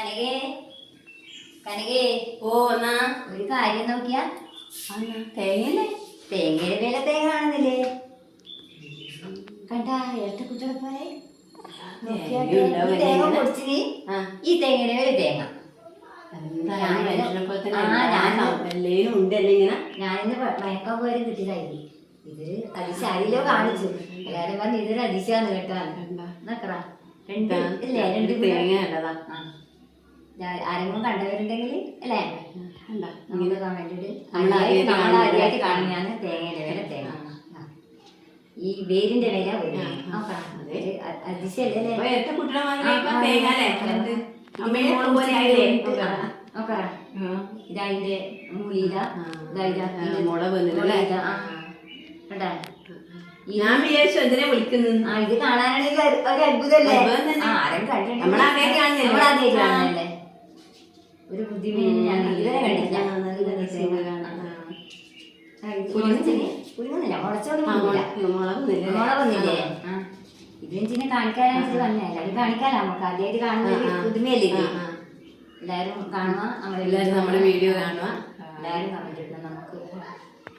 കനകേ? കനകേ ഓ എന്നാ ഒരു കാര്യം നോക്കിയാ. തേങ്ങല്ലേ തേങ്ങയുടെ വില തേങ്ങ കാണുന്നില്ലേ? കണ്ടാ ഇരട്ട കുട്ടികളെ തേങ്ങ പൊടിച്ചിന്? ഈ തേങ്ങയുടെ വില തേങ്ങ. ഞാനിന്ന് മയക്കാൻ മയക്കം പോലും കിട്ടിയതായി ഇതൊരു അതിശാരിലോ കാണിച്ചു. എല്ലാരും പറഞ്ഞു ഇതൊരു അതിശയാന്ന് കേട്ടോ? നോക്കറ രണ്ട് ഇല്ലേ? രണ്ട് തേങ്ങ ആരെങ്കിലും കണ്ടവരുണ്ടെങ്കിൽ അല്ലേ? കാണുന്നതാണ് തേങ്ങയുടെ വില തേങ്ങ. ഈ വേരിന്റെ വില അതിശയല്ലേ? ഇതായിന്റെ? ഈ- ഞാൻ വിചാരിച്ചു എന്തിനാ വിളിക്കുന്നു ആ ഇത് കാണാനാണെങ്കിൽ ഒരു അത്ഭുതമല്ലേ ആരും കണ്ടിട്ടുണ്ട് നമ്മളാദ്യമായിട്ട്? ഒരു ബുദ്ധിമുട്ട് ഞാൻ ഇതുവരെ കണ്ടില്ല മുളച്ചോടുന്നില്ല മുളകുന്നില്ലേ കാണിക്കാനായിട്ട് തന്നെ എല്ലാവരും കാണിക്കാലോ നമുക്ക്. ആദ്യമായിട്ട് കാണുന്ന. പുതുമയല്ലേ. എല്ലാവരും കാണുക എല്ലാവരും നമ്മുടെ വീഡിയോ കാണുക. എല്ലാവരും കമന്റ് ഇടണം നമുക്ക്.